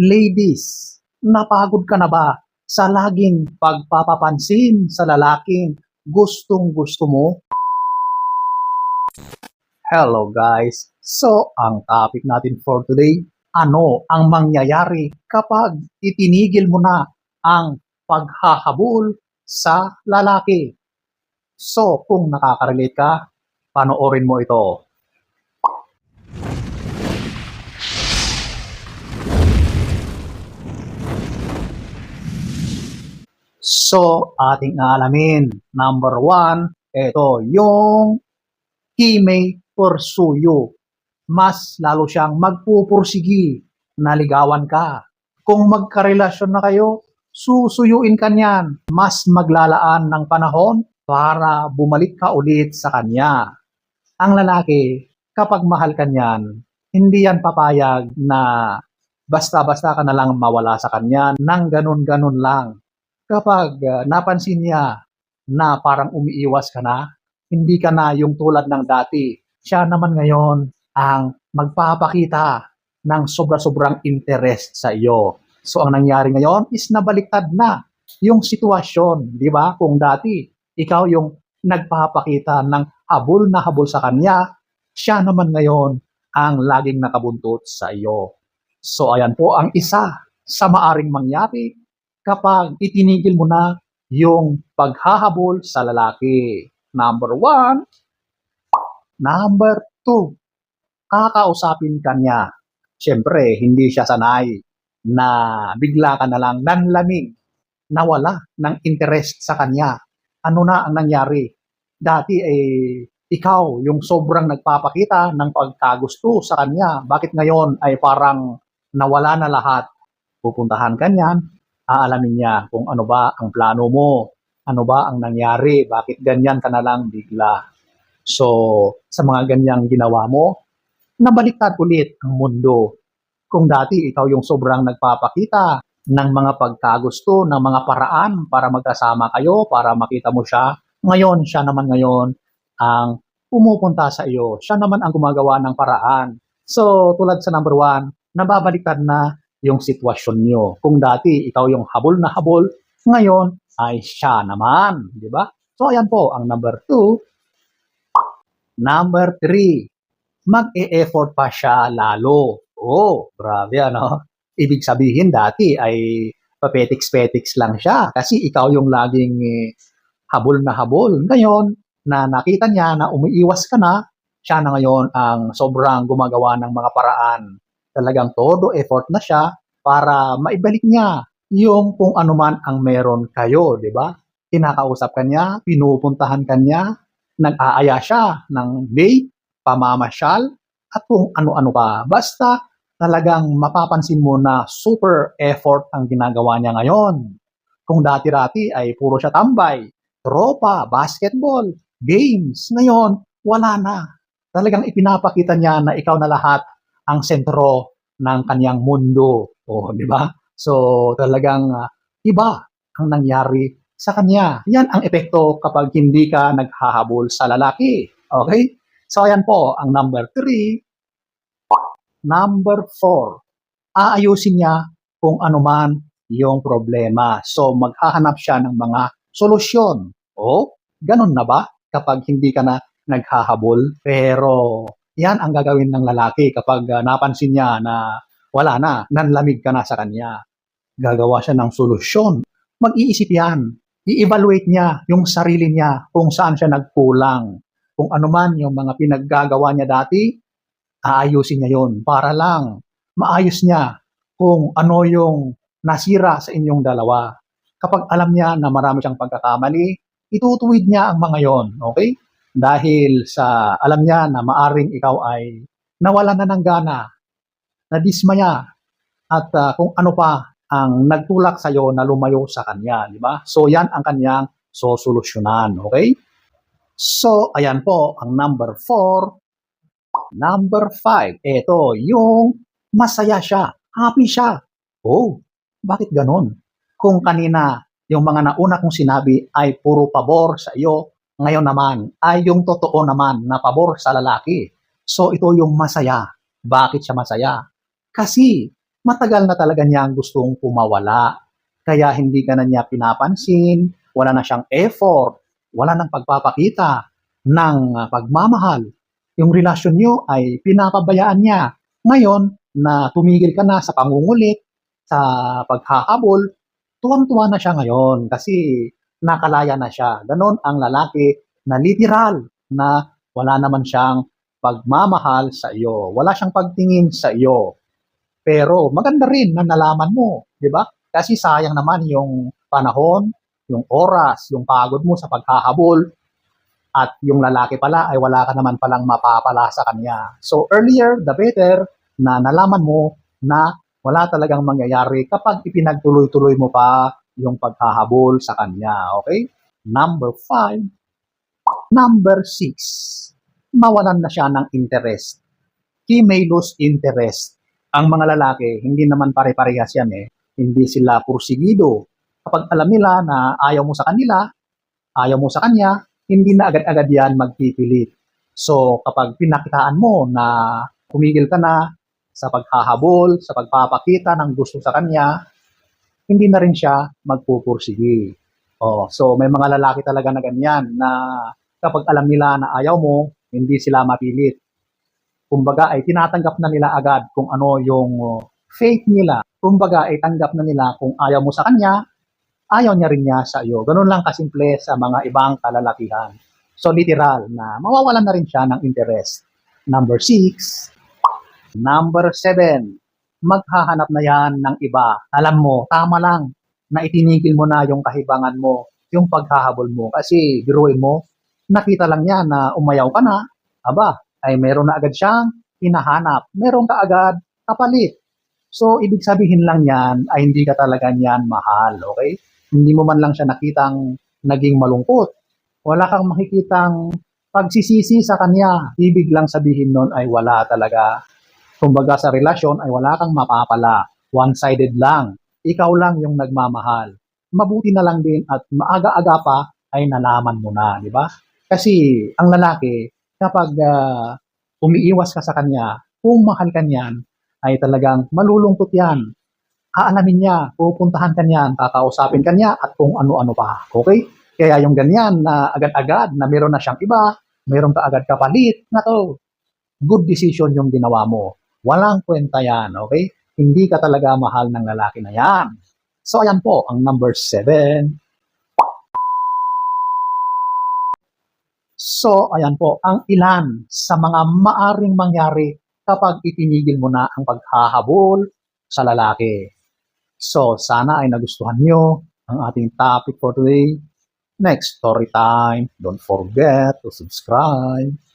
Ladies, napagod ka na ba sa laging pagpapapansin sa lalaking gustong gusto mo? Hello guys! So, ang topic natin for today, ano ang mangyayari kapag itinigil mo na ang paghahabol sa lalaki? So, kung nakaka-relate ka, panoorin mo ito. So, ating aalamin. Number one, ito, yung he may pursue you. Mas lalo siyang magpupursigi na ligawan ka. Kung magkarelasyon na kayo, susuyuin ka niyan. Mas maglalaan ng panahon para bumalik ka ulit sa kanya. Ang lalaki, kapag mahal ka niyan, hindi yan papayag na basta-basta ka na lang mawala sa kanya nang ganun-ganun lang kapag uh, napansin niya na parang umiiwas ka na, hindi ka na yung tulad ng dati. Siya naman ngayon ang magpapakita ng sobra-sobrang interest sa iyo. So ang nangyari ngayon is nabaliktad na yung sitwasyon, di ba? Kung dati ikaw yung nagpapakita ng habol na habol sa kanya, siya naman ngayon ang laging nakabuntot sa iyo. So ayan po ang isa sa maaring mangyari kapag itinigil mo na yung paghahabol sa lalaki. Number one. Number two. Kakausapin ka niya. Siyempre, hindi siya sanay na bigla ka na lang nanlamig, nawala ng interest sa kanya. Ano na ang nangyari? Dati eh, ikaw yung sobrang nagpapakita ng pagkagusto sa kanya. Bakit ngayon ay parang nawala na lahat? Pupuntahan ka niyan, aalamin niya kung ano ba ang plano mo, ano ba ang nangyari, bakit ganyan ka na lang bigla. So, sa mga ganyang ginawa mo, nabaliktad ulit ang mundo. Kung dati ikaw yung sobrang nagpapakita ng mga pagkagusto, ng mga paraan para magkasama kayo, para makita mo siya, ngayon siya naman ngayon ang pumupunta sa iyo. Siya naman ang gumagawa ng paraan. So, tulad sa number one, nababaliktad na yung sitwasyon nyo. Kung dati ikaw yung habol na habol, ngayon ay siya naman, di ba? So ayan po ang number two. Number three, mag-e-effort pa siya lalo. Oh, grabe ano. Ibig sabihin dati ay papetiks-petiks lang siya kasi ikaw yung laging eh, habol na habol. Ngayon, na nakita niya na umiiwas ka na, siya na ngayon ang sobrang gumagawa ng mga paraan talagang todo effort na siya para maibalik niya yung kung ano man ang meron kayo, di ba? Kinakausap ka niya, pinupuntahan ka niya, nag-aaya siya ng date, pamamasyal, at kung ano-ano pa. Basta talagang mapapansin mo na super effort ang ginagawa niya ngayon. Kung dati-dati ay puro siya tambay, tropa, basketball, games. Ngayon, wala na. Talagang ipinapakita niya na ikaw na lahat ang sentro ng kanyang mundo. O, di ba? So, talagang uh, iba ang nangyari sa kanya. Yan ang epekto kapag hindi ka naghahabol sa lalaki. Okay? So, ayan po, ang number three. Number four, aayusin niya kung ano man yung problema. So, maghahanap siya ng mga solusyon. O, ganun na ba kapag hindi ka na naghahabol? Pero, yan ang gagawin ng lalaki kapag uh, napansin niya na wala na, nanlamig ka na sa kanya. Gagawa siya ng solusyon. Mag-iisip yan. I-evaluate niya yung sarili niya kung saan siya nagkulang. Kung ano man yung mga pinaggagawa niya dati, aayusin niya yon para lang maayos niya kung ano yung nasira sa inyong dalawa. Kapag alam niya na marami siyang pagkakamali, itutuwid niya ang mga yon. Okay? Dahil sa alam niya na maaring ikaw ay nawala na ng gana, nadismaya, at uh, kung ano pa ang nagtulak sa iyo na lumayo sa kanya, di ba? So yan ang kanyang sosolusyonan, okay? So, ayan po ang number four. Number five, ito, yung masaya siya, happy siya. Oh, bakit ganon? Kung kanina, yung mga nauna kong sinabi ay puro pabor sa iyo, ngayon naman ay yung totoo naman na pabor sa lalaki. So ito yung masaya. Bakit siya masaya? Kasi matagal na talaga niyang gustong pumawala. Kaya hindi ka na niya pinapansin, wala na siyang effort, wala nang pagpapakita ng ah, pagmamahal. Yung relasyon niyo ay pinapabayaan niya. Ngayon na tumigil ka na sa pangungulit, sa paghahabol, tuwang-tuwa na siya ngayon kasi nakalaya na siya. Ganon ang lalaki na literal na wala naman siyang pagmamahal sa iyo. Wala siyang pagtingin sa iyo. Pero maganda rin na nalaman mo, di ba? Kasi sayang naman yung panahon, yung oras, yung pagod mo sa paghahabol, at yung lalaki pala ay wala ka naman palang mapapala sa kanya. So earlier, the better na nalaman mo na wala talagang mangyayari kapag ipinagtuloy-tuloy mo pa yung paghahabol sa kanya. Okay? Number five. Number six. Mawalan na siya ng interest. He may lose interest. Ang mga lalaki, hindi naman pare-parehas yan eh. Hindi sila pursigido. Kapag alam nila na ayaw mo sa kanila, ayaw mo sa kanya, hindi na agad-agad yan magpipilit. So, kapag pinakitaan mo na humigil ka na sa paghahabol, sa pagpapakita ng gusto sa kanya, hindi na rin siya magpupursigi. Oh, so may mga lalaki talaga na ganyan na kapag alam nila na ayaw mo, hindi sila mapilit. Kumbaga ay tinatanggap na nila agad kung ano yung oh, faith nila. Kumbaga ay tanggap na nila kung ayaw mo sa kanya, ayaw niya rin niya sa iyo. Ganun lang kasimple sa mga ibang kalalakihan. So literal na mawawalan na rin siya ng interest. Number six. Number seven. Maghahanap na yan ng iba. Alam mo, tama lang na itinigil mo na yung kahibangan mo, yung paghahabol mo. Kasi biruin mo, nakita lang niya na umayaw ka na, aba, ay meron na agad siyang hinahanap. Meron ka agad kapalit. So, ibig sabihin lang yan ay hindi ka talaga niyan mahal, okay? Hindi mo man lang siya nakitang naging malungkot. Wala kang makikitang pagsisisi sa kanya. Ibig lang sabihin nun ay wala talaga. Kumbaga sa relasyon ay wala kang mapapala. One-sided lang. Ikaw lang yung nagmamahal. Mabuti na lang din at maaga-aga pa ay nalaman mo na, di ba? Kasi ang lalaki, kapag ah, umiiwas ka sa kanya, kung mahal ka niyan, ay talagang malulungkot yan. Aalamin niya, pupuntahan ka niyan, kakausapin ka niya, at kung ano-ano pa. Okay? Kaya yung ganyan na agad-agad na meron na siyang iba, meron ka agad kapalit, na to, good decision yung ginawa mo. Walang kwenta yan, okay? Hindi ka talaga mahal ng lalaki na yan. So, ayan po, ang number seven. So, ayan po, ang ilan sa mga maaring mangyari kapag itinigil mo na ang paghahabol sa lalaki. So, sana ay nagustuhan nyo ang ating topic for today. Next story time. Don't forget to subscribe.